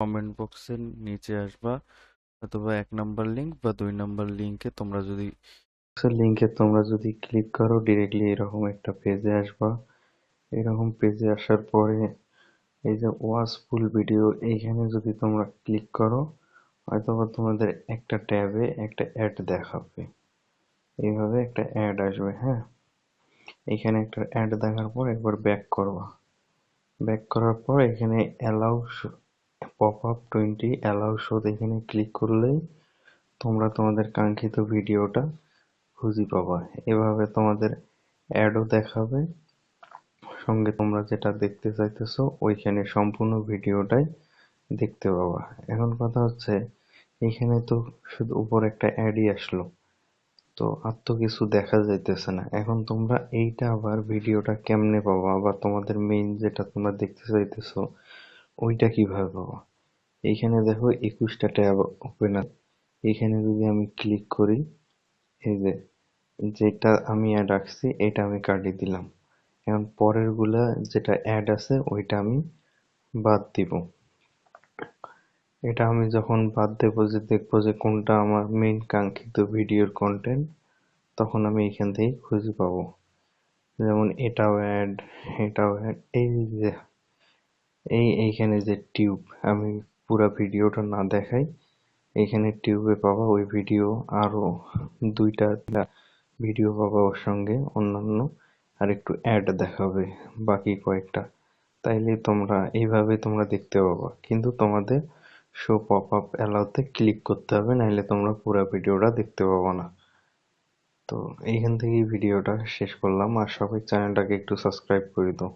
Comment বক্সের নিচে আসবা অথবা এক নাম্বার লিঙ্ক বা দুই নাম্বার লিঙ্কে তোমরা যদি লিঙ্কে তোমরা যদি ক্লিক করো ডিরেক্টলি এরকম একটা পেজে আসবা। এরকম পেজে আসার পরে এই যে ওয়াচ ফুল ভিডিও এইখানে যদি তোমরা ক্লিক করো অথবা তোমাদের একটা ট্যাবে একটা অ্যাড দেখাবে। এইভাবে একটা অ্যাড আসবে হ্যাঁ? এখানে একটা অ্যাড দেখার পর একবার ব্যাক করবা। ব্যাক করার পর এখানে allow pop up twenty allow show এখানে ক্লিক করলেই তোমরা তোমাদের কাঙ্ক্ষিত ভিডিওটা খুঁজে পাবা। এভাবে তোমাদের অ্যাডও দেখাবে। সঙ্গে তোমরা যেটা দেখতে চাইতেছো, ওইখানে সম্পূর্ণ ভিডিওটাই দেখতে পাবা। এখন কথা হচ্ছে, এখানে তো শুধু উপর একটা অ্যাডই আসলো, তো আর তো কিছু দেখা যাইতেছে না। এখন তোমরা এইটা আবার ভিডিওটা কেমনে পাবা বা তোমাদের মেইন যেটা তোমরা দেখতে চাইতেছো, ওইটা কীভাবে পাবা? এইখানে দেখো একুশটা ট্যাব ওপেন আছে। এখানে যদি আমি ক্লিক করি, এই যে, যেটা আমি অ্যাড রাখছি, এটা আমি কাটিয়ে দিলাম। এখন পরেরগুলা যেটা অ্যাড আছে, ওইটা আমি বাদ দিব। এটা আমি যখন বাদ দেবো, যে দেখব যে কোনটা আমার মেইন কাঙ্ক্ষিত ভিডিওর কন্টেন্ট তখন আমি এখান থেকে খুঁজে পাবো। যেমন এটাও অ্যাড এটাও অ্যাড এই যে, এই এইখানে যে টিউব আমি পুরো ভিডিওটা না দেখাই, এখানে টিউবে পাবা ওই ভিডিও আরও দুইটা ভিডিও পাবা ওর সঙ্গে, অন্যান্য, আর একটু অ্যাড দেখাবে বাকি কয়েকটা। তাইলে তোমরা, এইভাবে তোমরা দেখতে পাবা। কিন্তু তোমাদের শো পপ আপ অ্যালাউতে ক্লিক করতে হবে, নাইলে তোমরা পুরো ভিডিওটা দেখতে পাবো না। তো এইখান থেকেই ভিডিওটা শেষ করলাম, আর সবাই চ্যানেলটাকে একটু সাবস্ক্রাইব করে দাও।